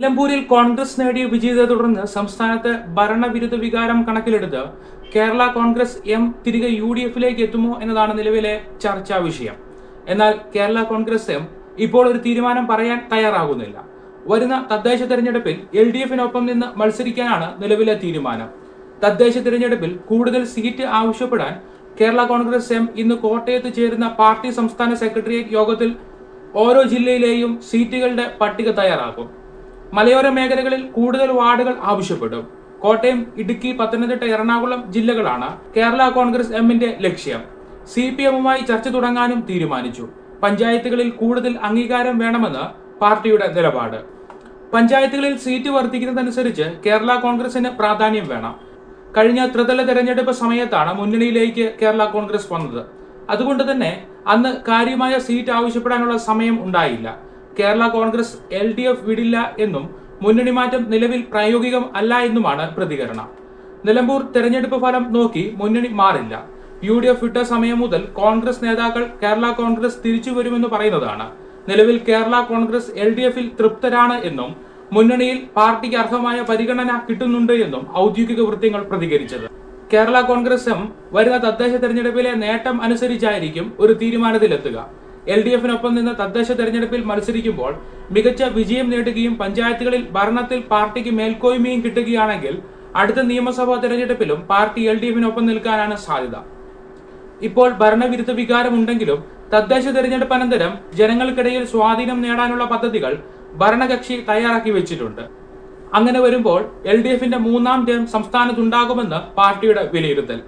നിലമ്പൂരിൽ കോൺഗ്രസ് നേടിയ വിജയത്തെ തുടർന്ന് സംസ്ഥാനത്ത് ഭരണവിരുദ്ധ വികാരം കണക്കിലെടുത്ത് കേരള കോൺഗ്രസ് എം തിരികെ യു ഡി എഫിലേക്ക് എത്തുമോ എന്നതാണ് നിലവിലെ ചർച്ചാ വിഷയം. എന്നാൽ കേരള കോൺഗ്രസ് എം ഇപ്പോൾ ഒരു തീരുമാനം പറയാൻ തയ്യാറാകുന്നില്ല. വരുന്ന തദ്ദേശ തെരഞ്ഞെടുപ്പിൽ എൽ ഡി എഫിനൊപ്പം നിന്ന് മത്സരിക്കാനാണ് നിലവിലെ തീരുമാനം. തദ്ദേശ തിരഞ്ഞെടുപ്പിൽ കൂടുതൽ സീറ്റ് ആവശ്യപ്പെടാൻ കേരള കോൺഗ്രസ് എം ഇന്ന് കോട്ടയത്ത് ചേരുന്ന പാർട്ടി സംസ്ഥാന സെക്രട്ടേറിയറ്റ് യോഗത്തിൽ ഓരോ ജില്ലയിലെയും സീറ്റുകളുടെ പട്ടിക തയ്യാറാക്കും. മലയോര മേഖലകളിൽ കൂടുതൽ വാർഡുകൾ ആവശ്യപ്പെടും. കോട്ടയം ഇടുക്കി പത്തനംതിട്ട എറണാകുളം ജില്ലകളാണ് കേരള കോൺഗ്രസ് എമ്മിന്റെ ലക്ഷ്യം. സി പി എമ്മുമായി ചർച്ച തുടങ്ങാനും തീരുമാനിച്ചു. പഞ്ചായത്തുകളിൽ കൂടുതൽ അംഗീകാരം വേണമെന്ന് പാർട്ടിയുടെ നിലപാട്. പഞ്ചായത്തുകളിൽ സീറ്റ് വർദ്ധിക്കുന്നതനുസരിച്ച് കേരള കോൺഗ്രസിന് പ്രാധാന്യം വേണം. കഴിഞ്ഞ ത്രിതല തെരഞ്ഞെടുപ്പ് സമയത്താണ് മുന്നണിയിലേക്ക് കേരള കോൺഗ്രസ് വന്നത്. അതുകൊണ്ട് തന്നെ അന്ന് കാര്യമായ സീറ്റ് ആവശ്യപ്പെടാനുള്ള സമയം ഉണ്ടായില്ല. Kerala Congress L D F വിടില്ല എന്നും മുന്നണി മാറ്റം നിലവിൽ പ്രായോഗികം അല്ല എന്നുമാണ് പ്രതികരണം. നിലമ്പൂർ തെരഞ്ഞെടുപ്പ് ഫലം നോക്കി മുന്നണി മാറില്ല. യു ഡി എഫ് വിട്ട സമയം മുതൽ കോൺഗ്രസ് നേതാക്കൾ കേരള കോൺഗ്രസ് തിരിച്ചു വരുമെന്ന് പറയുന്നതാണ്. നിലവിൽ കേരള കോൺഗ്രസ് എൽ ഡി എഫിൽ തൃപ്തരാണ് എന്നും മുന്നണിയിൽ പാർട്ടിക്ക് അർഹമായ പരിഗണന കിട്ടുന്നുണ്ട് എന്നും ഔദ്യോഗിക വൃത്തങ്ങൾ പ്രതികരിച്ചത്. കേരള കോൺഗ്രസ് എം വരുന്ന തദ്ദേശ തെരഞ്ഞെടുപ്പിലെ നേട്ടം അനുസരിച്ചായിരിക്കും ഒരു തീരുമാനത്തിലെത്തുക. എൽ ഡി എഫിനൊപ്പം നിന്ന് തദ്ദേശ തെരഞ്ഞെടുപ്പിൽ മത്സരിക്കുമ്പോൾ മികച്ച വിജയം നേടുകയും പഞ്ചായത്തുകളിൽ ഭരണത്തിൽ പാർട്ടിക്ക് മേൽക്കോയ്മയും കിട്ടുകയാണെങ്കിൽ അടുത്ത നിയമസഭാ തെരഞ്ഞെടുപ്പിലും പാർട്ടി എൽ ഡി എഫിനൊപ്പം നിൽക്കാനാണ് സാധ്യത. ഇപ്പോൾ ഭരണവിരുദ്ധ വികാരമുണ്ടെങ്കിലും തദ്ദേശ തെരഞ്ഞെടുപ്പ് അനന്തരം ജനങ്ങൾക്കിടയിൽ സ്വാധീനം നേടാനുള്ള പദ്ധതികൾ ഭരണകക്ഷി തയ്യാറാക്കി വെച്ചിട്ടുണ്ട്. അങ്ങനെ വരുമ്പോൾ എൽ ഡി എഫിന്റെ മൂന്നാം ടേം സംസ്ഥാനത്തുണ്ടാകുമെന്ന് പാർട്ടിയുടെ വിലയിരുത്തൽ.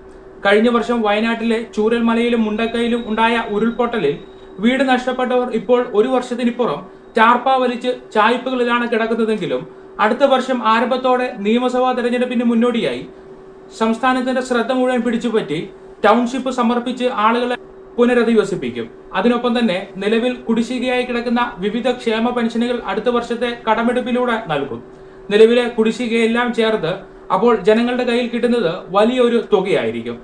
കഴിഞ്ഞ വർഷം വയനാട്ടിലെ ചൂരൽമലയിലും മുണ്ടക്കയിലും ഉണ്ടായ ഉരുൾപൊട്ടലിൽ വീട് നഷ്ടപ്പെട്ടവർ ഇപ്പോൾ ഒരു വർഷത്തിനിപ്പുറം ടാർപ്പ വലിച്ച് ചായ്പകളിലാണ് കിടക്കുന്നതെങ്കിലും അടുത്ത വർഷം ആരംഭത്തോടെ നിയമസഭാ തെരഞ്ഞെടുപ്പിന് മുന്നോടിയായി സംസ്ഥാനത്തിന്റെ ശ്രദ്ധ മുഴുവൻ പിടിച്ചുപറ്റി ടൗൺഷിപ്പ് സമർപ്പിച്ച് ആളുകളെ പുനരധിവസിപ്പിക്കും. അതിനൊപ്പം തന്നെ നിലവിൽ കുടിശ്ശികയായി കിടക്കുന്ന വിവിധ ക്ഷേമ പെൻഷനുകൾ അടുത്ത വർഷത്തെ കടമെടുപ്പിലൂടെ നൽകും. നിലവിലെ കുടിശ്ശികയെല്ലാം ചേർത്ത് അപ്പോൾ ജനങ്ങളുടെ കയ്യിൽ കിട്ടുന്നത് വലിയൊരു തുകയായിരിക്കും.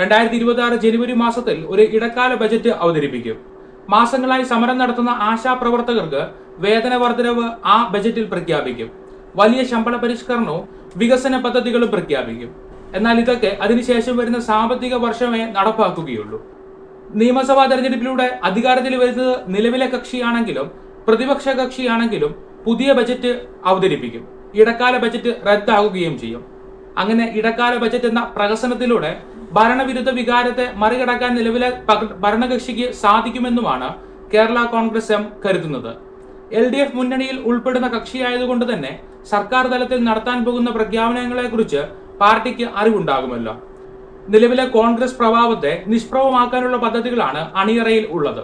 രണ്ടായിരത്തി ഇരുപത്തി ആറ് ജനുവരി മാസത്തിൽ ഒരു ഇടക്കാല ബജറ്റ് അവതരിപ്പിക്കും. മാസങ്ങളായി സമരം നടത്തുന്ന ആശാപ്രവർത്തകർക്ക് വേതന വർധനവ് ആ ബജറ്റിൽ പ്രഖ്യാപിക്കും. വലിയ ശമ്പള പരിഷ്കരണവും വികസന പദ്ധതികളും പ്രഖ്യാപിക്കും. എന്നാൽ ഇതൊക്കെ അതിനുശേഷം വരുന്ന സാമ്പത്തിക വർഷമേ നടപ്പാക്കുകയുള്ളൂ. നിയമസഭാ തെരഞ്ഞെടുപ്പിലൂടെ അധികാരത്തിൽ വരുന്നത് നിലവിലെ കക്ഷിയാണെങ്കിലും പ്രതിപക്ഷ കക്ഷിയാണെങ്കിലും പുതിയ ബജറ്റ് അവതരിപ്പിക്കും. ഇടക്കാല ബജറ്റ് റദ്ദാകുകയും ചെയ്യും. അങ്ങനെ ഇടക്കാല ബജറ്റ് എന്ന പ്രഹസനത്തിലൂടെ ഭരണവിരുദ്ധ വികാരത്തെ മറികടക്കാൻ നിലവിലെ ഭരണകക്ഷിക്ക് സാധിക്കുമെന്നുമാണ് കേരള കോൺഗ്രസ് എം കരുതുന്നത്. എൽ ഡി എഫ് മുന്നണിയിൽ ഉൾപ്പെടുന്ന കക്ഷിയായതുകൊണ്ട് തന്നെ സർക്കാർ തലത്തിൽ നടത്താൻ പോകുന്ന പ്രഖ്യാപനങ്ങളെക്കുറിച്ച് പാർട്ടിക്ക് അറിവുണ്ടാകുമല്ലോ. നിലവിലെ കോൺഗ്രസ് പ്രഭാവത്തെ നിഷ്പ്രഭമാക്കാനുള്ള പദ്ധതികളാണ് അണിയറയിൽ ഉള്ളത്.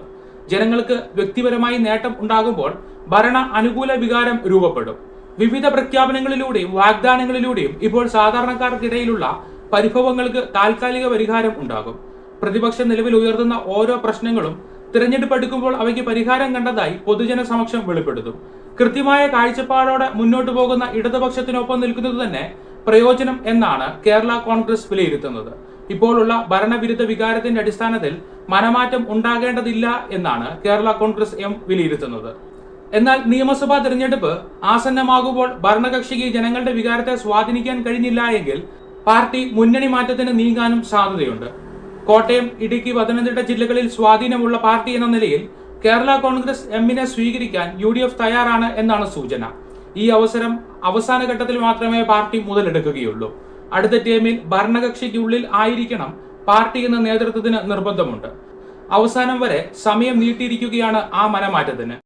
ജനങ്ങൾക്ക് വ്യക്തിപരമായി നേട്ടം ഉണ്ടാകുമ്പോൾ ഭരണ അനുകൂല വികാരം രൂപപ്പെടും. വിവിധ പ്രഖ്യാപനങ്ങളിലൂടെയും വാഗ്ദാനങ്ങളിലൂടെയും ഇപ്പോൾ സാധാരണക്കാർക്കിടയിലുള്ള പരിഭവങ്ങൾക്ക് താൽക്കാലിക പരിഹാരം ഉണ്ടാകും. പ്രതിപക്ഷം നിലവിൽ ഉയർത്തുന്ന ഓരോ പ്രശ്നങ്ങളും തിരഞ്ഞെടുപ്പ് എടുക്കുമ്പോൾ അവയ്ക്ക് പരിഹാരം കണ്ടതായി പൊതുജന സമക്ഷം വെളിപ്പെടുത്തും. കൃത്യമായ കാഴ്ചപ്പാടോടെ മുന്നോട്ടു പോകുന്ന ഇടതുപക്ഷത്തിനൊപ്പം നിൽക്കുന്നത് തന്നെ പ്രയോജനം എന്നാണ് കേരള കോൺഗ്രസ് വിലയിരുത്തുന്നത്. ഇപ്പോഴുള്ള ഭരണവിരുദ്ധ വികാരത്തിന്റെ അടിസ്ഥാനത്തിൽ മനമാറ്റം ഉണ്ടാകേണ്ടതില്ല എന്നാണ് കേരള കോൺഗ്രസ് എം വിലയിരുത്തുന്നത്. എന്നാൽ നിയമസഭാ തെരഞ്ഞെടുപ്പ് ആസന്നമാകുമ്പോൾ ഭരണകക്ഷിക്ക് ജനങ്ങളുടെ വികാരത്തെ സ്വാധീനിക്കാൻ കഴിഞ്ഞില്ല എങ്കിൽ പാർട്ടി മുന്നണി മാറ്റത്തിന് നീങ്ങാനും സാധ്യതയുണ്ട്. കോട്ടയം ഇടുക്കി പത്തനംതിട്ട ജില്ലകളിൽ സ്വാധീനമുള്ള പാർട്ടി എന്ന നിലയിൽ കേരള കോൺഗ്രസ് എമ്മിനെ സ്വീകരിക്കാൻ യു ഡി എഫ് തയ്യാറാണ് എന്നാണ് സൂചന. ഈ അവസരം അവസാന ഘട്ടത്തിൽ മാത്രമേ പാർട്ടി മുതലെടുക്കുകയുള്ളൂ. അടുത്ത ടീമിൽ ഭരണകക്ഷിക്കുള്ളിൽ ആയിരിക്കണം പാർട്ടി എന്ന നേതൃത്വത്തിന് നിർബന്ധമുണ്ട്. അവസാനം വരെ സമയം നീട്ടിയിരിക്കുകയാണ് ആ മനമാറ്റത്തിന്.